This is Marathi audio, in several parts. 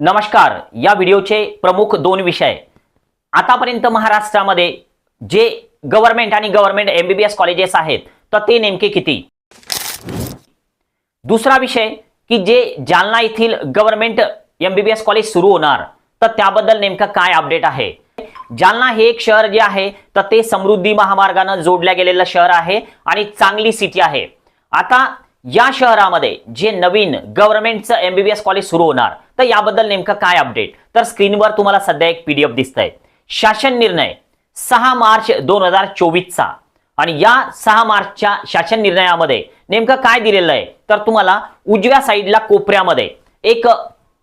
नमस्कार या व्हिडिओचे प्रमुख दोन विषय. आतापर्यंत महाराष्ट्रामध्ये जे गव्हर्नमेंट आणि गव्हर्नमेंट एमबीबीएस कॉलेजेस आहेत तर ते नेमके किती? दुसरा विषय की जे जालना येथील गव्हर्नमेंट एमबीबीएस कॉलेज सुरू होणार तर त्याबद्दल नेमकं काय अपडेट आहे? जालना हे एक शहर जे आहे तर ते समृद्धी महामार्गानं जोडल्या गेलेलं शहर आहे आणि चांगली सिटी आहे. आता या शहरामध्ये जे नवीन गव्हर्नमेंटचं एमबीबीएस कॉलेज सुरू होणार तर याबद्दल नेमकं काय अपडेट तर स्क्रीनवर तुम्हाला सध्या एक पीडीएफ दिसतंय. शासन निर्णय सहा मार्च दोन हजार चोवीसचा. आणि या सहा मार्चच्या शासन निर्णयामध्ये नेमकं काय दिलेलं आहे? तर तुम्हाला उजव्या साईडला कोपऱ्यामध्ये एक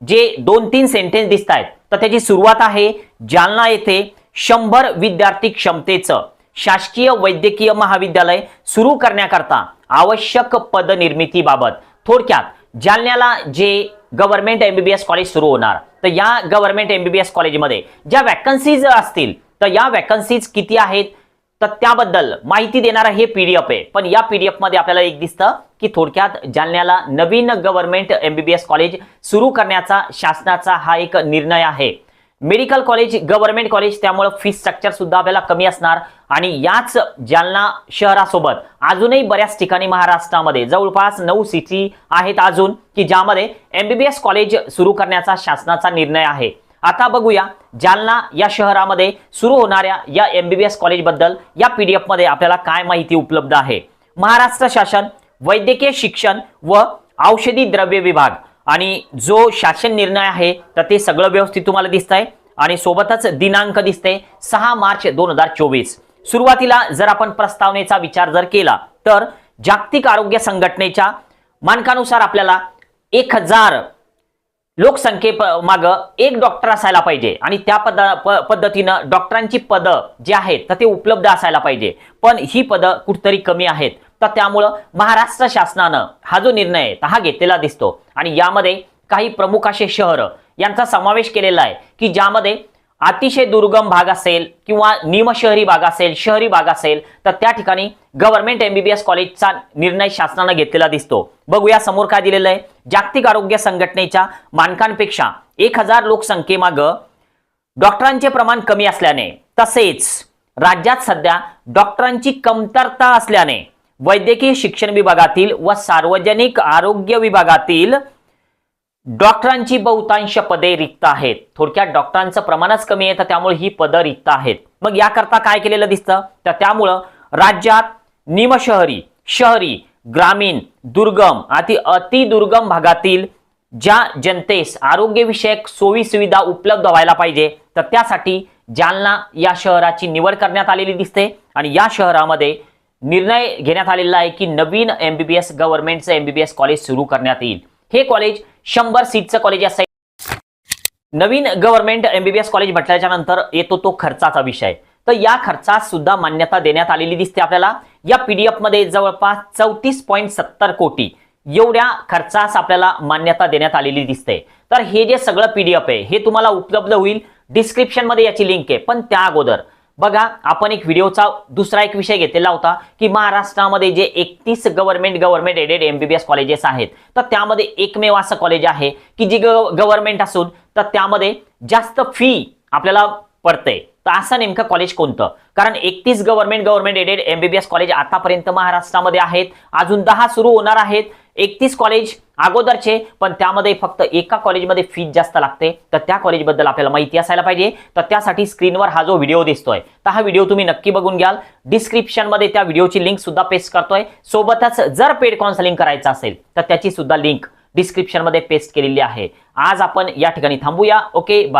जे दोन तीन सेंटेन्स दिसत आहेत तर त्याची सुरुवात आहे जालना येथे शंभर विद्यार्थी क्षमतेचं शासकीय वैद्यकीय महाविद्यालय सुरू करण्याकरता. आवश्यक पदनिर्मितीबाबत थोडक्यात जालन्याला जे गव्हर्नमेंट एमबीबीएस कॉलेज सुरू होणार तर या गव्हर्नमेंट एमबीबीएस कॉलेजमध्ये ज्या वॅकन्सीज असतील तर या वॅकन्सीज किती आहेत? तर त्याबद्दल माहिती देणारं हे पीडीएफ आहे. पण या पीडीएफमध्ये आपल्याला एक दिसतं की थोडक्यात जालन्याला नवीन गव्हर्नमेंट एमबीबीएस कॉलेज सुरू करण्याचा शासनाचा हा एक निर्णय आहे. मेडिकल कॉलेज गव्हर्नमेंट कॉलेज त्यामुळे फी स्ट्रक्चर सुद्धा आपल्याला कमी असणार. आणि याच जालना शहरासोबत अजूनही बऱ्याच ठिकाणी महाराष्ट्रामध्ये जवळपास नऊ सिटी आहेत अजून की ज्यामध्ये एमबीबीएस कॉलेज सुरू करण्याचा शासनाचा निर्णय आहे. आता बघूया जालना या शहरामध्ये सुरू होणाऱ्या या एमबीबीएस कॉलेजबद्दल या पीडीएफमध्ये आपल्याला काय माहिती उपलब्ध आहे? महाराष्ट्र शासन वैद्यकीय शिक्षण व औषधी द्रव्य विभाग. आणि जो शासन निर्णय आहे तर ते सगळं व्यवस्थित तुम्हाला दिसत आहे आणि सोबतच दिनांक दिसते सहा मार्च दोन हजार चोवीस. सुरुवातीला जर आपण प्रस्तावनेचा विचार जर केला तर जागतिक आरोग्य संघटनेच्या मानकानुसार आपल्याला एक हजार लोकसंख्ये माग एक डॉक्टर असायला पाहिजे. आणि त्या पद पद्धतीनं डॉक्टरांची पदं जी आहेत तर ते उपलब्ध असायला पाहिजे. पण ही पदं कुठतरी कमी आहेत. तर त्यामुळं महाराष्ट्र शासनानं हा जो निर्णय आहे तर हा घेतलेला दिसतो. आणि यामध्ये काही प्रमुख असे शहर यांचा समावेश केलेला आहे की ज्यामध्ये अतिशय दुर्गम भाग असेल किंवा निमशहरी भाग असेल शहरी भाग असेल तर त्या ठिकाणी गव्हर्नमेंट एमबीबीएस कॉलेजचा निर्णय शासनानं घेतलेला दिसतो. बघूया समोर काय दिलेलं आहे. जागतिक आरोग्य संघटनेच्या मानकांपेक्षा एक हजार लोकसंख्येमाग डॉक्टरांचे प्रमाण कमी असल्याने तसेच राज्यात सध्या डॉक्टरांची कमतरता असल्याने वैद्यकीय शिक्षण विभागातील व सार्वजनिक आरोग्य विभागातील डॉक्टरांची बहुतांश पदे रिक्त आहेत. थोडक्यात डॉक्टरांचं प्रमाणच कमी आहे तर त्यामुळे ही पदं रिक्त आहेत. मग याकरता काय केलेलं दिसतं? तर त्यामुळं राज्यात निमशहरी शहरी ग्रामीण दुर्गम अति अतिदुर्गम भागातील ज्या जनतेस आरोग्यविषयक सोयी सुविधा उपलब्ध व्हायला पाहिजे तर त्यासाठी जालना या शहराची निवड करण्यात आलेली दिसते. आणि या शहरामध्ये निर्णय घेण्यात आलेला आहे की नवीन एमबीबीएस गव्हर्नमेंटचं एमबीबीएस कॉलेज सुरू करण्यात येईल. हे कॉलेज शंभर सीटचं कॉलेज असेल नवीन गव्हर्नमेंट एमबीबीएस कॉलेज म्हटल्याच्या नंतर येतो तो खर्चाचा विषय. तर या खर्चास सुद्धा मान्यता देण्यात आलेली दिसते आपल्याला. या पीडीएफमध्ये जवळपास चौतीस पॉईंट सत्तर कोटी एवढ्या खर्चास आपल्याला मान्यता देण्यात आलेली दिसते. तर हे जे सगळं पीडीएफ आहे हे तुम्हाला उपलब्ध होईल. डिस्क्रिप्शनमध्ये याची लिंक आहे पण त्या अगोदर. बघा आपण एक व्हिडिओचा दुसरा एक विषय घेतलेला होता की महाराष्ट्रामध्ये जे एकतीस government government aided MBBS colleges आहेत तर त्यामध्ये एकमेव असं कॉलेज आहे की जी गव्हर्नमेंट असून तर त्यामध्ये जास्त फी आपल्याला पडते. तर असं नेमकं कॉलेज कोणतं? कारण एकतीस government government aided MBBS college आतापर्यंत महाराष्ट्रामध्ये आहेत. अजून दहा सुरू होणार आहेत. एकतीस कॉलेज अगोदरचे पण त्यामध्ये फक्त एका कॉलेजमध्ये फीज जास्त लागते. तर त्या कॉलेजबद्दल आपल्याला माहिती असायला पाहिजे. तर त्यासाठी स्क्रीनवर हा जो व्हिडिओ दिसतोय तर हा व्हिडिओ तुम्ही नक्की बघून घ्याल. डिस्क्रिप्शनमध्ये त्या व्हिडिओची लिंक सुद्धा पेस्ट करतोय. सोबतच जर पेड काउन्सलिंग करायचं असेल तर त्याची सुद्धा लिंक डिस्क्रिप्शनमध्ये पेस्ट केलेली आहे. आज आपण या ठिकाणी थांबूया. Okay bye